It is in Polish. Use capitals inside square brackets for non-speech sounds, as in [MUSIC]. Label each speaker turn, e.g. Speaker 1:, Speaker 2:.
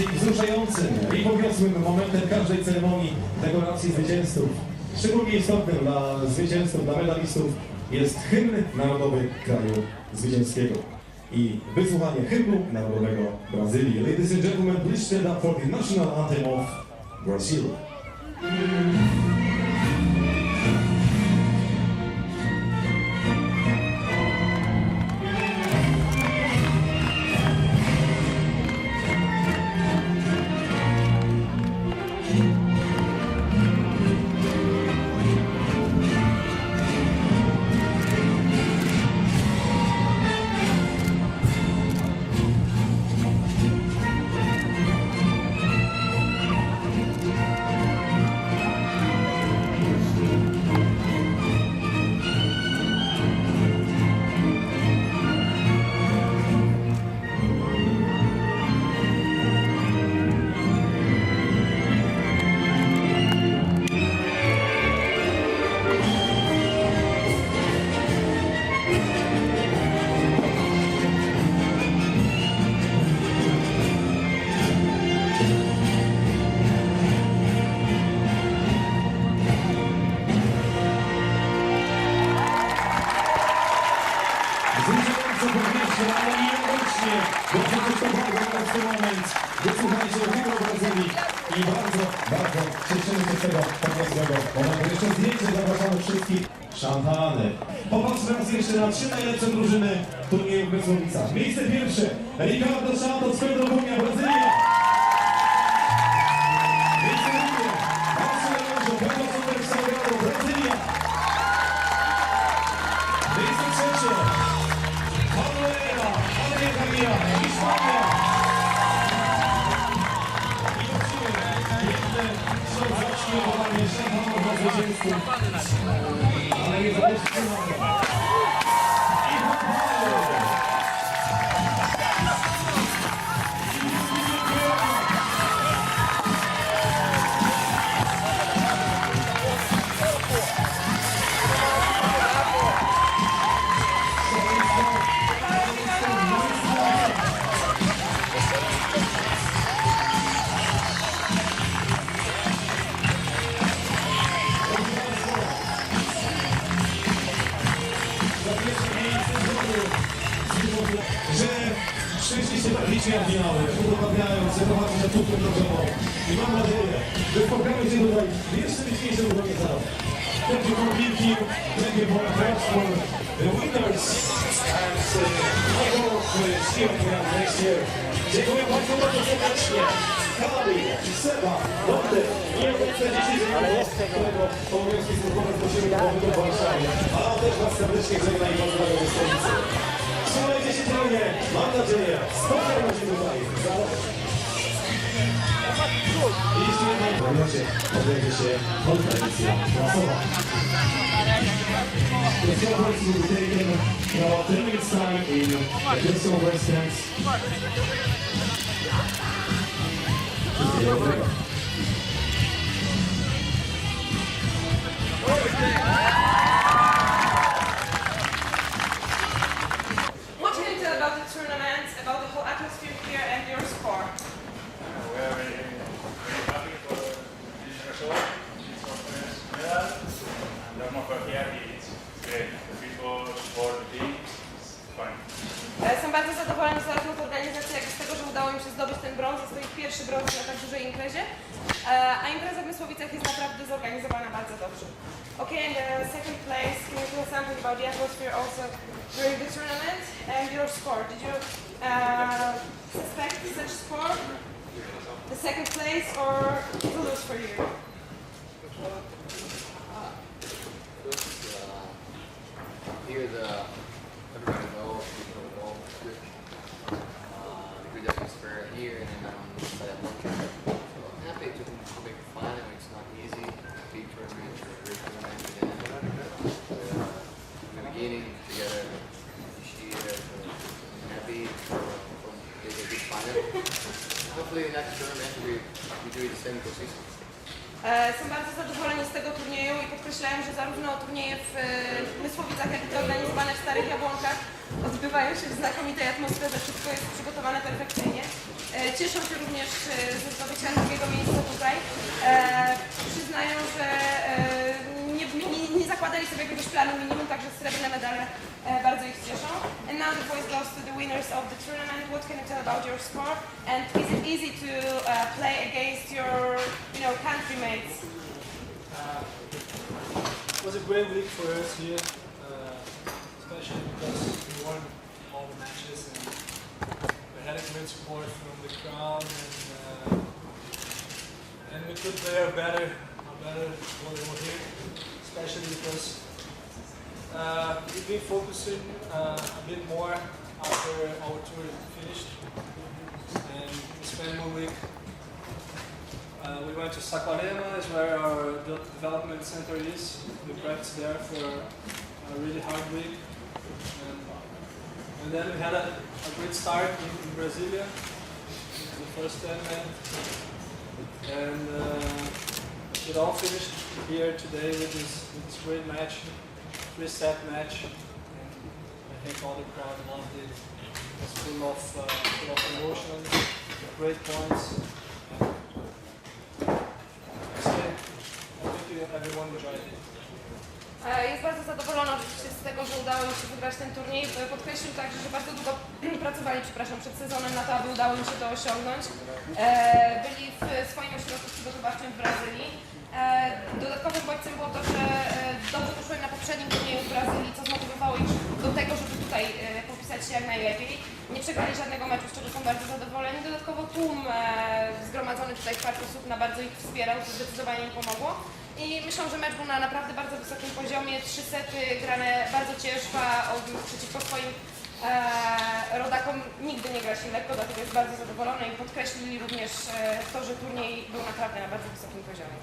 Speaker 1: najbardziej wzruszającym i powiosłym momentem każdej ceremonii dekoracji zwycięzców, szczególnie istotnym dla zwycięzców, dla medalistów, jest hymn narodowy kraju zwycięskiego i wysłuchanie hymnu narodowego Brazylii. Ladies and gentlemen, please stand up for the national anthem of Brazil. Moment. Wysłuchajcie hymnu Brazylii i bardzo, bardzo cieszymy się z tego podniosłego momentu. Jeszcze zdjęcie zapraszamy wszystkich. Szampany. Popatrzmy raz jeszcze na trzy najlepsze drużyny turnieju w Mysłowicach. Miejsce pierwsze, Ricardo Santos, Pedro Thank you. 60 лічні оригінали, виробляю закривати на ту проблему. Іван Мадея, ви програмі зібрали більше відкрізів організав. Thank you for being here. Thank you for thanks for the winners. And uh, I hope uh, see you again next year. Дякую вам за увагу сердечно. Кали, Сева, Лонде, є представники Олексій Службовець Бочеві, Богдан Баршаня. А теж вас сердечних займає поздравити з dzielnie, mam nadzieję, spotkamy się tutaj. I jeśli jednak w momencie odbędzie się konferencja prasowa. The celebrations will be taken about 10 minutes time in Residence. Wszystkiego dobrego.
Speaker 2: E, A impreza w Mysłowicach jest naprawdę zorganizowana bardzo dobrze. Okay, and the second place, can you tell something about the atmosphere also during the tournament and your score? Did you uh, suspect such score? The second place or to lose for you?
Speaker 3: Here, the everybody knows people know good, uh, good atmosphere here, and then on
Speaker 2: Są bardzo zadowoleni z tego turnieju i podkreślają, że zarówno turnieje w e, Mysłowicach, jak i te organizowane w Starych Jabłonkach odbywają się w znakomitej atmosferze, wszystko jest przygotowane perfekcyjnie. E, Cieszą się również e, ze zdobycia drugiego miejsca tutaj. E, Przyznają, że e, zakładali sobie jakiegoś planu minimum, także srebrne medale e, bardzo ich cieszą. And now the voice goes to the winners of the tournament. What can you tell about your score? And is it easy to uh, play against your, you know, country mates?
Speaker 4: Uh, it was a great week for us here, uh, especially because we won all the matches and we had a great support from the crowd and uh, and we could play a better, a better volleyball here, especially because uh, we've been focusing uh, a bit more after our tour finished and we spent one week uh, we went to Saquarema, is where our de- development center is. We practiced there for a really hard week. And, and then we had a, a great start in, in Brasilia, the first tournament. And uh, it all finished here today with this, this great match, match. And I think all the crowd loved it. It was full of, uh, full of emotion, great points. I think everyone enjoyed it.
Speaker 2: E, Jest bardzo zadowolona oczywiście z tego, że udało im się wygrać ten turniej. E, Podkreślił także, że bardzo długo [CLEARS THROAT] pracowali, przepraszam, przed sezonem na to, aby udało im się to osiągnąć. E, Byli w swoim ośrodku przygotowawczym w Brazylii. E, Dodatkowym bodźcem było to, że e, dobrze poszło im na poprzednim turnieju w Brazylii, co zmotywowało ich do tego, żeby tutaj e, popisać się jak najlepiej. Nie przegrali żadnego meczu, z czego są bardzo zadowoleni. Dodatkowo tłum zgromadzony tutaj w parku osób na bardzo ich wspierał, co zdecydowanie im pomogło. I myślę, że mecz był na naprawdę bardzo wysokim poziomie. Trzy sety grane bardzo ciężko, przeciwko swoim rodakom nigdy nie gra się lekko, dlatego jest bardzo zadowolony i podkreślili również e, to, że turniej był naprawdę na bardzo wysokim poziomie.